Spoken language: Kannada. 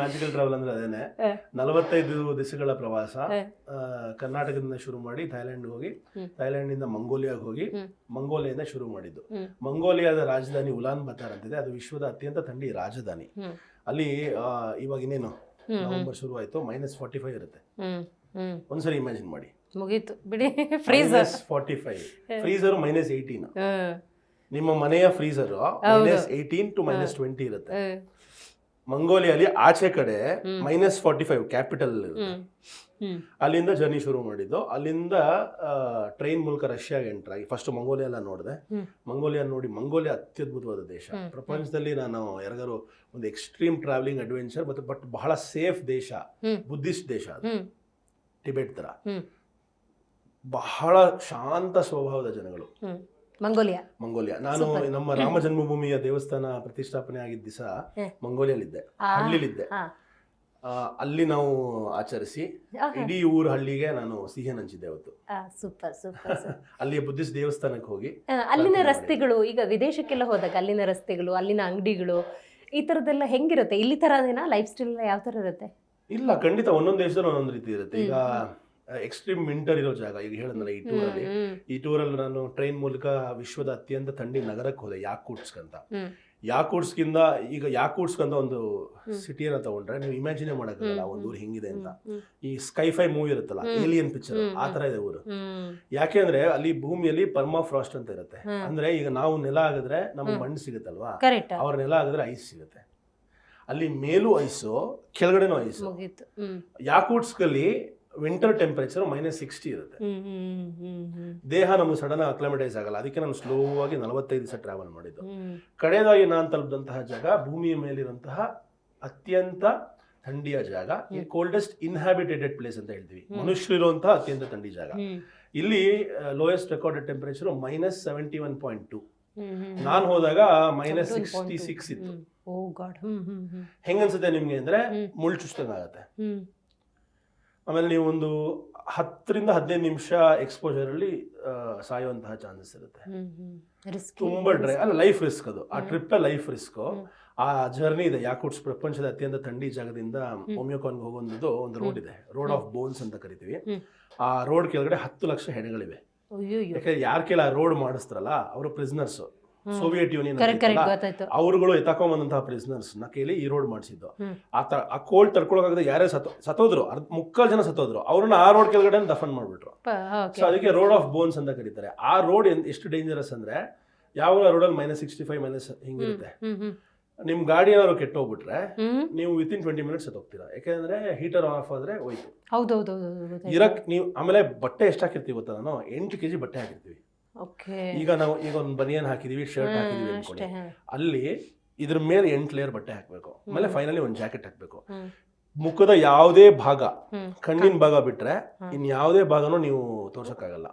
ಮ್ಯಾಜಿಕಲ್ ಟ್ರಾವೆಲ್ ಅಂದ್ರೆ ಅದೇನೆ. ನಲವತ್ತೈದು ದಿವಸಗಳ ಪ್ರವಾಸ. ಕರ್ನಾಟಕದಿಂದ ಶುರು ಮಾಡಿ ಥೈಲ್ಯಾಂಡ್ ಹೋಗಿ. ಥೈಲ್ಯಾಂಡ್ ಇಂದ ಮಂಗೋಲಿಯಾಗ ಹೋಗಿ. ಮಂಗೋಲಿಯಿಂದ ಶುರು ಮಾಡಿದ್ದು. ಮಂಗೋಲಿಯಾದ ರಾಜಧಾನಿ ಉಲಾನ್ ಬತಾರ್ ಅಂತಿದೆ. ಅದು ವಿಶ್ವದ ಅತ್ಯಂತ ಥಂಡಿ ರಾಜಧಾನಿ. ಅಲ್ಲಿ ಇವಾಗ ಇನ್ನೇನು. ನವೆಂಬರ್ ಶುರು ಆಯ್ತು. ಮೈನಸ್ ಫಾರ್ಟಿ ಫೈವ್ ಇರುತ್ತೆ ಒಂದ್ಸರಿ ಇಮ್ಯಾಜಿನ್ ಮಾಡಿ. ಮುಗೀತು. ಬಿಡಿ freezer forty five freezer minus eighteen ನಿಮ್ಮ ಮನೆಯ freezer minus eighteen to minus twenty ಇರುತ್ತೆ. ಮಂಗೋಲಿಯಲ್ಲಿ ಆಚೆ ಕಡೆ ಮೈನಸ್ ಫಾರ್ಟಿ ಫೈವ್ ಕ್ಯಾಪಿಟಲ್ ಅಲ್ಲಿಂದ ಜರ್ನಿ ಶುರು ಮಾಡಿದ್ದು. ಅಲ್ಲಿಂದ ಟ್ರೈನ್ ಮೂಲಕ ರಷ್ಯಾಗೆ ಎಂಟರ್ ಆಗಿ ಫಸ್ಟ್ ಮಂಗೋಲಿಯಾ ಎಲ್ಲ ನೋಡಿದೆ ಮಂಗೋಲಿಯಾ ನೋಡಿ ಮಂಗೋಲಿಯಾ ಅತ್ಯದ್ಭುತವಾದ ದೇಶ. ಪ್ರಪಂಚದಲ್ಲಿ ನಾನು ಯಾರಿಗಾರು ಒಂದು ಎಕ್ಸ್ಟ್ರೀಮ್ ಟ್ರಾವೆಲಿಂಗ್ ಅಡ್ವೆಂಚರ್ ಮತ್ತು ಬಟ್ ಬಹಳ ಸೇಫ್ ದೇಶ ಬುದ್ಧಿಸ್ಟ್ ದೇಶ ಅದು. ಟಿಬೆಟ್ ತರ ಬಹಳ ಶಾಂತ ಸ್ವಭಾವದ ಜನಗಳು. ಮಂಗೋಲಿಯಾ? ಮಂಗೋಲಿಯಾ. ನಾನು ನಮ್ಮ ರಾಮ ಜನ್ಮಭೂಮಿಯ ದೇವಸ್ಥಾನ ಪ್ರತಿಷ್ಠಾಪನೆ ಆಗಿದ್ದ ದಿವಸ. ಮಂಗೋಲಿಯಲ್ಲಿದ್ದೆ. ಹಳ್ಳಿಲಿದ್ದೆ ಅಲ್ಲಿ ನಾವು ಆಚರಿಸಿ. ಇಡೀ ಊರ ಹಳ್ಳಿಗೆ ನಾನು ಸಿಹಿ ಹಂಚಿದ್ದೆ ಅವತ್ತು. ಸೂಪರ್ ಸೂಪರ್ ಅಲ್ಲಿ ಬುದ್ಧಿಸ್ಟ್ ದೇವಸ್ಥಾನಕ್ಕೆ ಹೋಗಿ ಅಲ್ಲಿನ ರಸ್ತೆಗಳು ಈಗ ವಿದೇಶಕ್ಕೆಲ್ಲ ಹೋದಾಗ ಅಲ್ಲಿನ ರಸ್ತೆಗಳು ಅಲ್ಲಿನ ಅಂಗಡಿಗಳು ಈ ತರದೆಲ್ಲ ಹೆಂಗಿರುತ್ತೆ? ಇಲ್ಲಿ ತರದೇನಾ? ಲೈಫ್ ಸ್ಟೈಲ್ ಯಾವ ತರ ಇರುತ್ತೆ? ಇಲ್ಲ ಖಂಡಿತ ಒಂದೊಂದು ದೇಶದಲ್ಲಿ ಒಂದೊಂದು ರೀತಿ ಇರುತ್ತೆ. ಈಗ ಎಕ್ಸ್ಟ್ರೀಮ್ ವಿಂಟರ್ ಇರೋ ಜಾಗ ಈಗ ಹೇಳಿದ್ನಲ್ಲ ಈ ಟೂರಲ್ಲಿ ಈ ಟೂರಲ್ಲಿ ನಾನು ಟ್ರೈನ್ ಮೂಲಕ ವಿಶ್ವದ ಅತ್ಯಂತ ಥಂಡಿ ನಗರಕ್ಕೆ ಹೋದೆ ಯಾಕೂಟ್ಸ್ಕ್ ಅಂತ. ಯಾಕೂಟ್ಸ್ಕಿಂದ ಈಗ ಯಾಕೂಟ್ಸ್ಕ್ ಅಂತ ಒಂದು ಸಿಟಿಯನ್ನ ತಗೊಂಡ್ರೆ ನೀವು ಇಮ್ಯಾಜಿನೇ ಮಾಡೋಕ್ಕಾಗಲ್ಲ ಒಂದು ಊರು ಹೆಂಗಿದೆ ಅಂತ. ಈ ಸ್ಕೈ ಫೈ ಮೂವಿ ಇರುತ್ತಲ್ಲ ಏಲಿಯನ್ ಪಿಕ್ಚರ್ ಆ ತರ ಇದೆ ಊರು. ಯಾಕೆ ಯಾಕೆಂದ್ರೆ ಅಲ್ಲಿ ಭೂಮಿಯಲ್ಲಿ ಪರ್ಮಾ ಫ್ರಾಸ್ಟ್ ಅಂತ ಇರುತ್ತೆ. ಅಂದ್ರೆ ಈಗ ನಾವು ನೆಲ ಆಗಿದ್ರೆ ನಮ್ಗೆ ಮಣ್ಣು ಸಿಗುತ್ತಲ್ವಾ? ಅವ್ರ ನೆಲ ಆಗಿದ್ರೆ ಐಸ್ ಸಿಗುತ್ತೆ. ಅಲ್ಲಿ ಮೇಲೂ ಐಸು ಕೆಳಗಡೆನೂ ಐಸು ಯಾಕೂಟ್ಸ್ಕಲ್ಲಿ ವಿಂಟರ್ ಟೆಂಪರೇಚರ್ ಮೈನಸ್ ಸಿಕ್ಸ್ಟಿ ಇರುತ್ತೆ. ದೇಹ ನಮ್ಗೆ ಸಡನ್ ಅಕ್ಲಮಟೈಸ್ ಆಗಲ್ಲ. ಅದಕ್ಕೆ ನಾನು ಸ್ಲೋ ಆಗಿ ನಲವತ್ತೈದು ದಿವಸ ಟ್ರಾವೆಲ್ ಮಾಡಿದ್ದು. ಕಡೆಯದಾಗಿ ನಾನು ತಲುಪಿದಂತಹ ಜಾಗ ಭೂಮಿಯ ಮೇಲಿರುವಂತಹ ಅತ್ಯಂತ ಥಂಡಿಯ ಜಾಗ ಕೋಲ್ಡೆಸ್ಟ್ ಇನ್ಹ್ಯಾಬಿಟೇಟೆಡ್ ಪ್ಲೇಸ್ ಅಂತ ಹೇಳ್ತೀವಿ. ಮನುಷ್ಯರಿರುವಂತಹ ಅತ್ಯಂತ ಥಂಡಿ ಜಾಗ. ಇಲ್ಲಿ lowest recorded temperature minus seventy one point two ನಾನು ಹೋದಾಗ ಮೈನಸ್ ಸಿಕ್ಸ್ಟಿ ಸಿಕ್ಸ್ ಇತ್ತು. ಹೆಂಗನ್ಸುತ್ತೆ ನಿಮ್ಗೆ ಅಂದ್ರೆ. ಮುಳ್ಳು ಆಗತ್ತೆ ಆಮೇಲೆ ನೀವು ಒಂದು ಹತ್ತರಿಂದ ಹದಿನೈದು ನಿಮಿಷ ಎಕ್ಸ್ಪೋಜರ್ ಅಲ್ಲಿ ಆ, ಸಾಯುವಂತಹ ಚಾನ್ಸಸ್ ಇರುತ್ತೆ. ತುಂಬ ಡ್ರೈ ಅಲ್ಲ ಲೈಫ್ ರಿಸ್ಕ್ ಅದು. ಆ ಟ್ರಿಪ್ ಲೈಫ್ ರಿಸ್ಕ್ ಆ ಜರ್ನಿ ಇದೆ. ಯಾಕೋಟ್ಸ್ ಪ್ರಪಂಚದ ಅತ್ಯಂತ ಥಂಡಿ ಜಾಗದಿಂದ ಹೋಮಿಯೋಕಾನ್ಗೆ ಹೋಗೋದು ಒಂದು ರೋಡ್ ಇದೆ. ರೋಡ್ ಆಫ್ ಬೋನ್ಸ್ ಅಂತ ಕರಿತೀವಿ. ಆ ರೋಡ್ ಕೆಳಗಡೆ ಹತ್ತು ಲಕ್ಷ ಹೆಣಗಳಿವೆ ಯಾಕಂದ್ರೆ ಯಾರ ಕೆಲ ರೋಡ್ ಮಾಡಿಸ್ತಾರಲ್ಲ ಅವರು ಪ್ರಿಸ್ನರ್ಸ್ ಸೋವಿಯತ್ ಯೂನಿಯನ್ ಅವರುಗಳು ಕರೆಕ್ಟ್ ಬಂದಂತಹ ಪ್ರಿಸ್ನರ್ಸ್ನ ಕೇಳಿ ಈ ರೋಡ್ ಮಾಡಿಸಿದ್ದು. ಆ ತರ ಆ ಕೋಲ್ಡ್ ತಡ್ಕೊಳಕಾಗದ ಯಾರೇ ಸತ್ತೋ ಸತ್ತೋದ್ರು ಅರ್ಧ ಮುಕ್ಕಾಲ್ ಜನ ಸತ್ತೋದ್ರು ಅವ್ರನ್ನ ಆ ರೋಡ್ ಕೆಳಗಡೆ ದಫನ್ ಮಾಡ್ಬಿಟ್ರು. ಸೊ ಅದಕ್ಕೆ ರೋಡ್ ಆಫ್ ಬೋನ್ಸ್ ಅಂತ ಕರೀತಾರೆ. ಆ ರೋಡ್ ಎಷ್ಟು ಡೇಂಜರಸ್ ಅಂದ್ರೆ ಯಾವ ರೋಡಲ್ಲಿ ಮೈನಸ್ ಸಿಕ್ಸ್ಟಿ ಫೈವ್ ಮೈನಸ್ ಹಿಂಗಿರುತ್ತೆ ನಿಮ್ ಗಾಡಿ ಏನಾದ್ರು ಕೆಟ್ಟ ಹೋಗ್ಬಿಟ್ರೆ ನೀವು ವಿತಿನ್ ಟ್ವೆಂಟಿ ಮಿನಿಟ್ಸ್ ಹೋಗ್ತೀರಾ ಯಾಕೆಂದ್ರೆ ಹೀಟರ್ ಆಫ್ ಆದ್ರೆ ಹೋಯ್ತು. ಇರಕ್ ನೀವು ಆಮೇಲೆ ಬಟ್ಟೆ ಎಷ್ಟು ಹಾಕಿರ್ತೀವಿ ಗೊತ್ತಾ ನಾನು? ಎಂಟು ಕೆಜಿ ಬಟ್ಟೆ ಹಾಕಿರ್ತೀವಿ. ಈಗ ನಾವು ಈಗ ಒಂದು ಬನಿಯನ್ ಹಾಕಿದೀವಿ ಶರ್ಟ್ ಹಾಕಿದೀವಿ ಅನ್ಕೊಳ್ಳಿ ಅಲ್ಲಿ ಇದ್ರ ಮೇಲೆ ಎಂಟು ಲೇಯರ್ ಬಟ್ಟೆ ಹಾಕ್ಬೇಕು. ಆಮೇಲೆ ಫೈನಲಿ ಒಂದು ಜಾಕೆಟ್ ಹಾಕ್ಬೇಕು. ಮುಖದ ಯಾವುದೇ ಭಾಗ ಕಣ್ಣಿನ ಭಾಗ ಬಿಟ್ರೆ. ಇನ್ ಯಾವುದೇ ಭಾಗನೂ ನೀವು ತೋರ್ಸಕ್ಕಾಗಲ್ಲ.